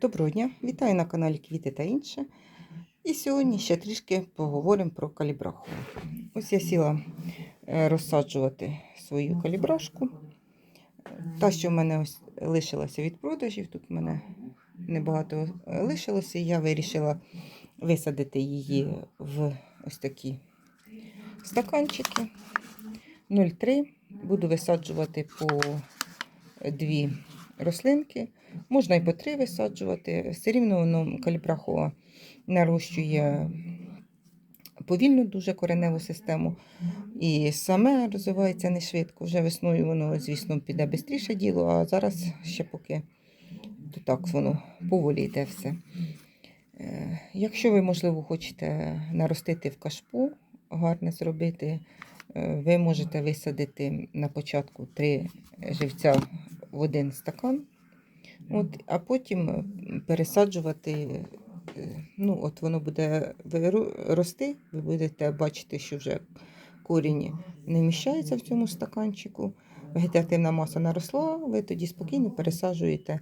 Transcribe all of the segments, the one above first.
Доброго дня! Вітаю на каналі Квіти та інше. І сьогодні ще трішки поговоримо про калібраху. Ось я сіла е, розсаджувати свою калібрашку. Та, що в мене ось лишилася від продажів, тут в мене небагато е, лишилося, я вирішила висадити її в ось такі стаканчики 0,3. Буду висаджувати по дві рослинки. Можна і по три висаджувати. Все рівно воно калібрахова нарощує повільно дуже кореневу систему. І саме розвивається не швидко. Вже весною воно, звісно, піде швидше діло, а зараз ще поки то так воно поволі йде все. Е, Якщо ви, можливо, хочете наростити в кашпу, гарне зробити, е, ви можете висадити на початку три живця в один стакан. От, а потім е, пересаджувати, е, ну, от воно буде рости, ви будете бачити, що вже корінь не вміщається в цьому стаканчику. Вегетативна маса наросла, ви тоді спокійно пересаджуєте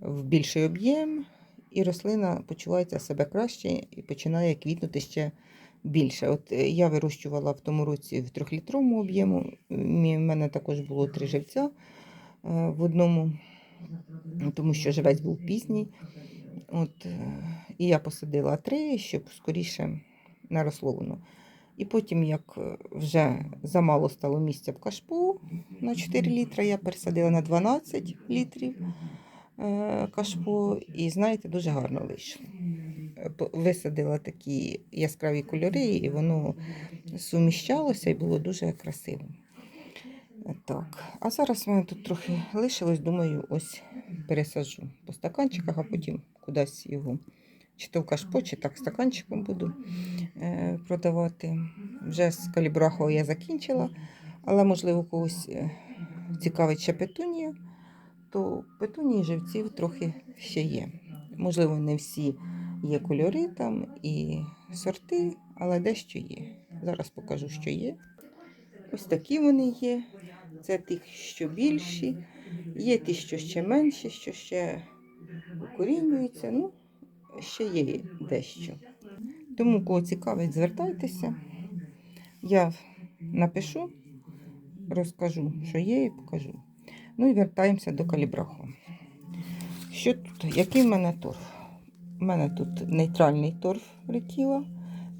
в більший об'єм, і рослина почувається себе краще і починає квітнути ще більше. От е, я вирощувала в тому році в трьохлітровому об'єму. У мене також було три живця в одному тому що живець був пізній. От, е, і я посадила три, щоб скоріше наросло воно. І потім, як е, вже замало стало місця в кашпу на 4 літри, я пересадила на 12 літрів е, кашпу, і знаєте, дуже гарно вийшло. Висадила такі яскраві кольори, і воно суміщалося і було дуже красиво. Так, а зараз в мене тут трохи лишилось, думаю, ось пересаджу по стаканчиках, а потім кудись його. Чи то в кашпо, чи так стаканчиком буду е, продавати. Вже з калібрахою я закінчила, але, можливо, когось е, цікавить ще петунія, то петунії живців трохи ще є. Можливо, не всі є кольори там і сорти, але дещо є. Зараз покажу, що є. Ось такі вони є. Це ті, що більші. Є ті, що ще менші, що ще укорінюються. Ну, ще є дещо. Тому, кого цікавить, звертайтеся. Я напишу, розкажу, що є, і покажу. Ну і вертаємося до калібраху. Що тут? Який в мене торф? У мене тут нейтральний торф рекіла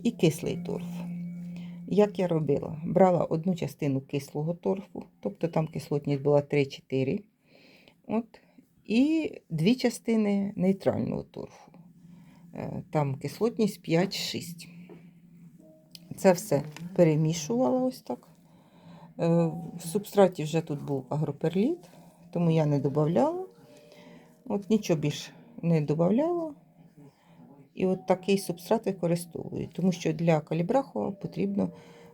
і кислий торф. Як я робила? Брала одну частину кислого торфу, тобто там кислотність була 3-4. От, і дві частини нейтрального торфу. Е, Там кислотність 5-6. Це все перемішувала ось так. Е, В субстраті вже тут був агроперліт, тому я не додавала. От нічого більш не додавала. І от такий субстрат використовую, тому що для калібраху потрібно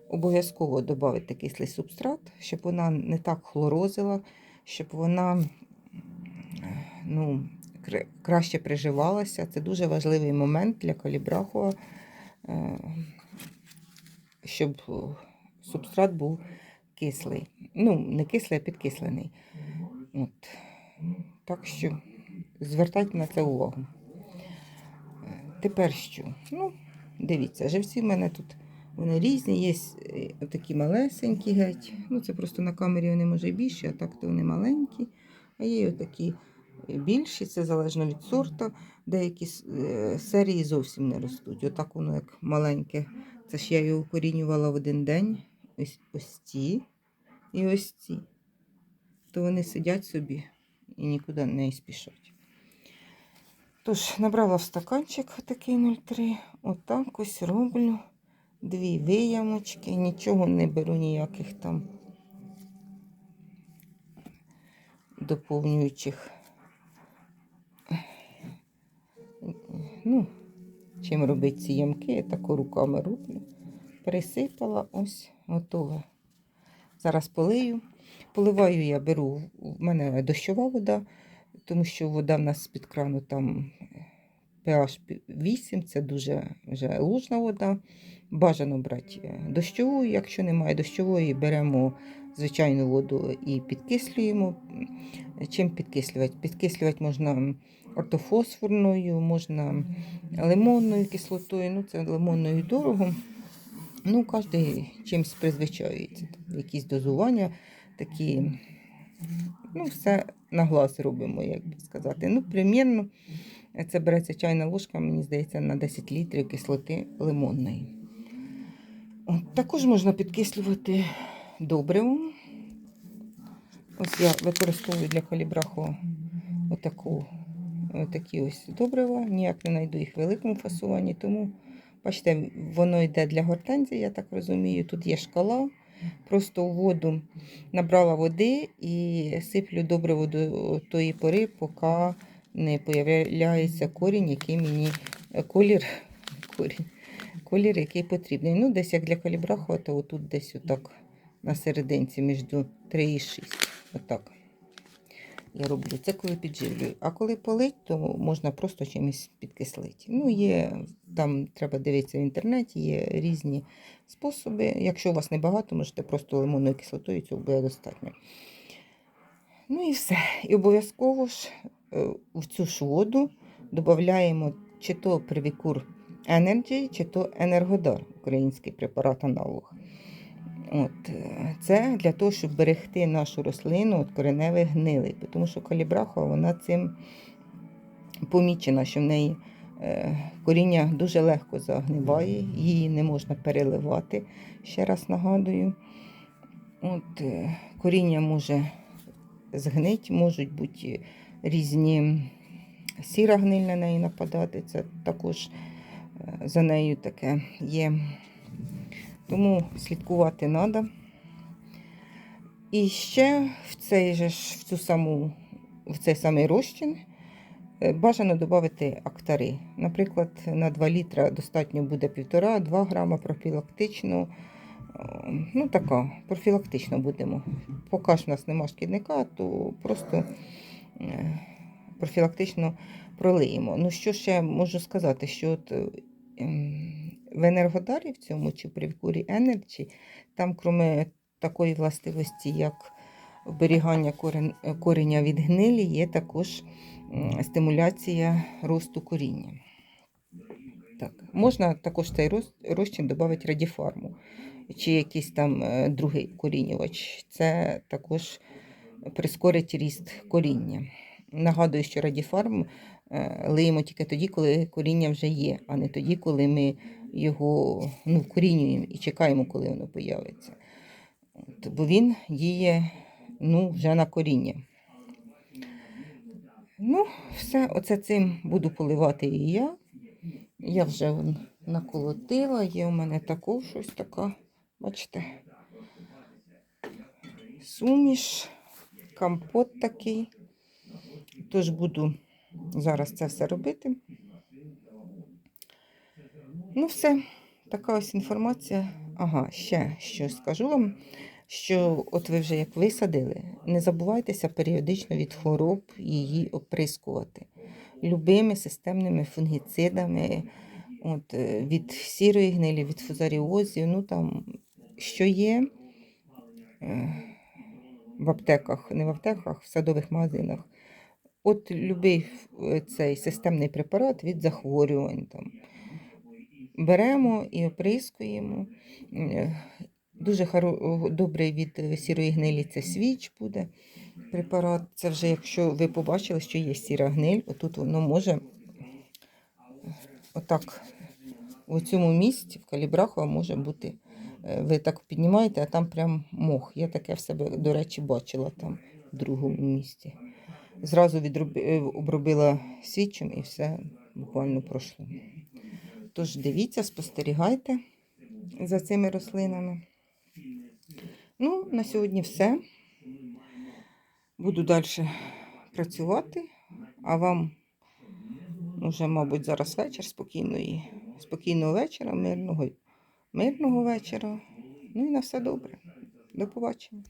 обов'язково додати кислий субстрат, щоб вона не так хлорозила, щоб вона ну, краще приживалася. Це дуже важливий момент для калібраху, е, щоб субстрат був кислий. Ну, не кислий, а підкислений. От. Так що звертайте на це увагу. Тепер що? Ну, дивіться, живці в мене тут вони різні, є е, такі малесенькі геть. Ну, це просто на камері вони може більші, а так то вони маленькі. А є і такі більші, це залежно від сорту. Деякі е, серії зовсім не ростуть. Отак воно як маленьке. Це ж я його укорінювала в один день. Ось, ось ці і ось ці. То вони сидять собі і нікуди не спішать. Тож, набрала в стаканчик такий 0,3. Отак ось роблю. Дві виямочки. Нічого не беру ніяких там доповнюючих. Ну, чим робити ці ямки, я тако руками роблю. Присипала, ось, готове. Зараз полию. Поливаю я беру, в мене дощова вода, тому що вода в нас з-під крану там pH 8, це дуже вже лужна вода. Бажано брати е, дощову, якщо немає дощової, беремо звичайну воду і підкислюємо. Чим підкислювати? Підкислювати можна ортофосфорною, можна лимонною кислотою. Ну, це лимонною дорого. Ну, кожен чимось призвичаюється. Якісь дозування такі. Ну, все на глаз робимо, як би сказати. Ну, примірно, це береться чайна ложка, мені здається, на 10 літрів кислоти лимонної. Також можна підкислювати добривом. Ось я використовую для калібраху отаку, отакі ось добрива. Ніяк не знайду їх в великому фасуванні, тому, бачите, воно йде для гортензії, я так розумію. Тут є шкала. Просто в воду набрала води і сиплю добриво до тої пори, поки не появляється корінь, який мені колір, корінь, колір, який потрібний. Ну, десь як для калібраху, то отут десь отак на серединці між 3 і 6. Отак. Я роблю це, коли підживлюю. А коли полить, то можна просто чимось підкислити. Ну, є, там треба дивитися в інтернеті, є різні способи. Якщо у вас небагато, можете просто лимонною кислотою, цього буде достатньо. Ну і все. І обов'язково ж е, в цю ж воду додаємо чи то привікур Energy, чи то Енергодар, український препарат аналог. От, е, це для того, щоб берегти нашу рослину від кореневих гнилей. Тому що калібраха вона цим помічена, що в неї е, коріння дуже легко загниває, її не можна переливати, ще раз нагадую. От, е, коріння може згнити, можуть бути різні сіра гниль на неї нападати. Це також е, за нею таке є. Тому слідкувати треба. І ще в цей же в цю саму, в цей самий розчин е, бажано додати актари. Наприклад, на 2 літра достатньо буде 1,5-2 грама профілактично. Е, Ну, така, профілактично будемо. Поки ж у нас нема шкідника, то просто е, профілактично пролиємо. Ну, що ще можу сказати, що от, ем, в енергодарі в цьому чи при Вікурі Energy, там, крім такої властивості, як оберігання коріння від гнилі, є також стимуляція росту коріння. Так. Можна також цей розчин додати радіфарму чи якийсь там е, другий корінювач. Це також прискорить ріст коріння. Нагадую, що радіфарм е, лиємо тільки тоді, коли коріння вже є, а не тоді, коли ми його ну, вкорінюємо і чекаємо, коли воно появиться. Бо він діє ну, вже на коріння. Ну, все, оце цим буду поливати і я. Я вже наколотила, є у мене також щось така, бачите, суміш, компот такий. Тож буду зараз це все робити. Ну, все, така ось інформація. Ага, ще щось скажу вам, що от ви вже як висадили, не забувайтеся періодично від хвороб її оприскувати любими системними фунгіцидами, от, е, від сірої гнилі, від фузаріозів, ну там, що є е, в аптеках, не в аптеках, в садових магазинах. От любий е, цей системний препарат від захворювань там. Беремо і оприскуємо. Дуже хоро- добрий від е, сірої гнилі це свіч буде препарат. Це вже якщо ви побачили, що є сіра гниль, отут воно може отак у цьому місці, в калібраху, може бути. е, Ви так піднімаєте, а там прям мох. Я таке в себе, до речі, бачила там в другому місці. Зразу відроби- е, обробила свічем і все буквально пройшло. Тож дивіться, спостерігайте за цими рослинами. Ну, на сьогодні все. Буду далі працювати, а вам вже, мабуть, зараз вечір спокійної, спокійного вечора, мирного, мирного вечора. Ну і на все добре. До побачення.